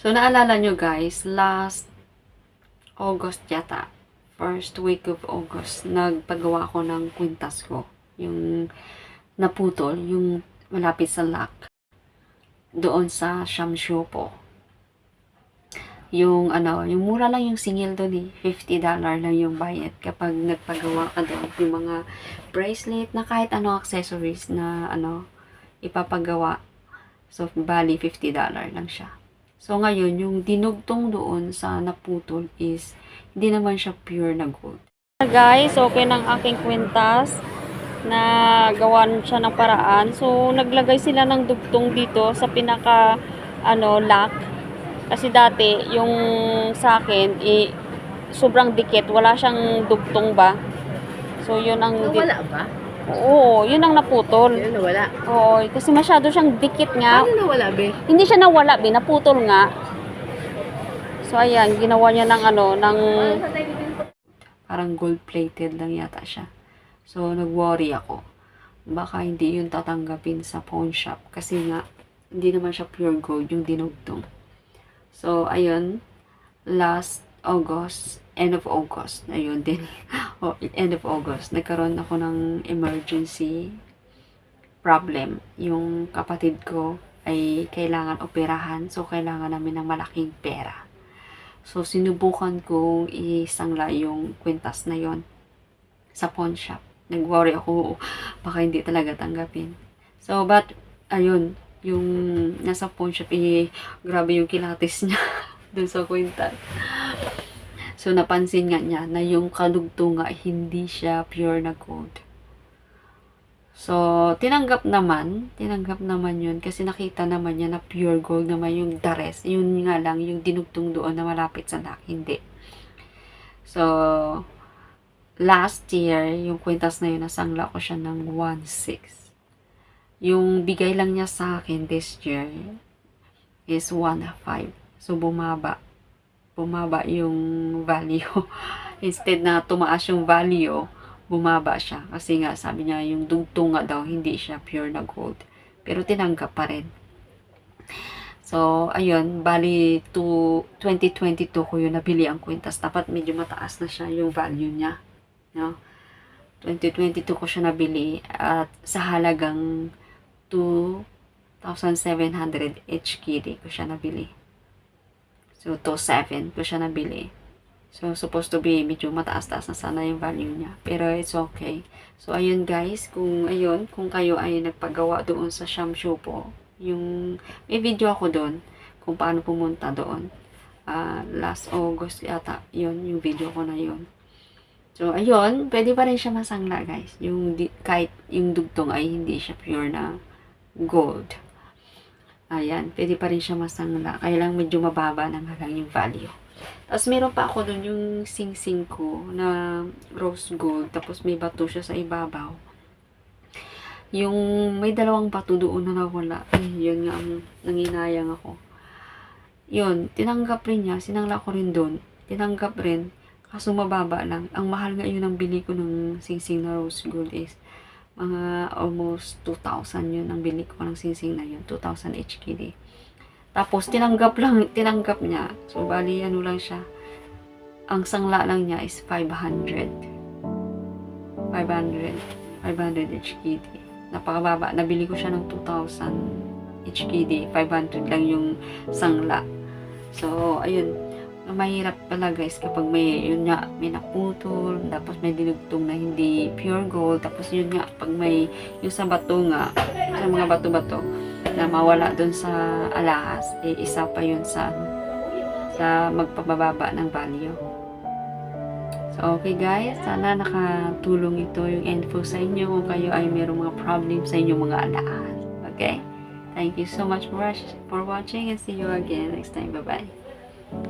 So, naalala nyo guys, last August yata, first week of August, nagpagawa ako ng kwintas ko. Yung naputol, yung malapit sa lock. Doon sa Shamshopo. Yung ano, yung mura lang yung singil doon eh. $50 lang yung bayad kapag nagpagawa ka doon. Yung mga bracelet na kahit ano accessories na ano, ipapagawa. So, bali $50 lang siya. So, ngayon, yung dinugtong doon sa naputol is, hindi naman siya pure na gold. Guys, okay ng aking kwintas na gawan siya ng paraan. So, naglagay sila ng dugtong dito sa pinaka, ano, lock. Kasi dati, yung sa akin, eh, sobrang dikit. Wala siyang dugtong ba? So, yun ang... Nawala ba? Oo, yun ang naputol. Yun, nawala. Oo, kasi masyado siyang dikit nga. Paano nawala, be? Hindi siya nawala, be, naputol nga. So, ayan, ginawa niya ng ano, ng... Parang gold-plated lang yata siya. So, nag-worry ako. Baka hindi yun tatanggapin sa pawn shop. Kasi nga, hindi naman siya pure gold yung dinugtong. So, ayun, last August, end of August, ayun din, oh, end of August, nagkaroon ako ng emergency problem. Yung kapatid ko ay kailangan operahan, so kailangan namin ng malaking pera. So, sinubukan kong isangla yung kwintas na yon sa pawn shop. Nag-worry ako, baka hindi talaga tanggapin. So, but, ayun, yung nasa pawn shop, eh, grabe yung kilatis niya dun sa kwintas. So, napansin nga niya na yung kadugtong nga, hindi siya pure na gold. So, tinanggap naman, tinanggap naman yun kasi nakita naman niya na pure gold naman yung rest. Yun nga lang, yung dinugtong doon na malapit sa lock, hindi. So, last year, yung kwintas na yun, nasangla ko siya ng 1.6. Yung bigay lang niya sa akin this year is 1.5. So, bumaba. Bumaba yung value. Instead na tumaas yung value, bumaba siya. Kasi nga, sabi niya, yung dugtong nga daw, hindi siya pure na gold. Pero tinanggap pa rin. So, ayun, bali to 2022 ko yun nabili ang kwintas. Dapat medyo mataas na siya yung value niya. No? 2022 ko siya nabili at sa halagang 2,700 HKD ko siya nabili. So, 2,700 ko siya nabili. So, supposed to be medyo mataas-taas na sana yung value niya. Pero it's okay. So, ayun guys. Kung, ayun, kung kayo ay nagpagawa doon sa Shamshu po, yung, may video ako doon kung paano pumunta doon. Ah, last August yata, yun, yung video ko na yun. So, ayun, pwede pa rin siya masangla guys. Yung, kahit yung dugtong ay hindi siya pure na gold. Ayan, pwede pa rin siya masangla. Kaya lang medyo mababa na nga lang yung value. Tapos meron pa ako doon yung sing-sing ko na rose gold. Tapos may bato siya sa ibabaw. Yung may dalawang bato doon na nawala. Ay, yun nga ang nanginayang ako. Yun, tinanggap rin niya. Sinangla ko rin doon. Tinanggap rin. Kaso mababa lang. Ang mahal nga yun ang bili ko ng sing-sing na rose gold is mga almost 2,000 yun ang bili ko ng sing-sing na yun. 2,000 HKD. Tapos, tinanggap lang, tinanggap niya. So, bali, ano lang siya. Ang sangla lang niya is 500. 500. 500 HKD. Napakababa. Nabili ko siya ng 2,000 HKD. 500 lang yung sangla. So, ayun. Mahirap pala guys kapag may, yun nga, may naputol, tapos may dinugtong na hindi pure gold, tapos yun nga, pag may, yung sa bato nga, sa mga bato-bato, na mawala dun sa alahas, eh, isa pa yun sa, sa magpababa ng value. So, okay guys, sana nakatulong ito yung info sa inyo kung kayo ay mayroong mga problem sa inyong mga alahas. Okay? Thank you so much for, watching and see you again next time. Bye-bye.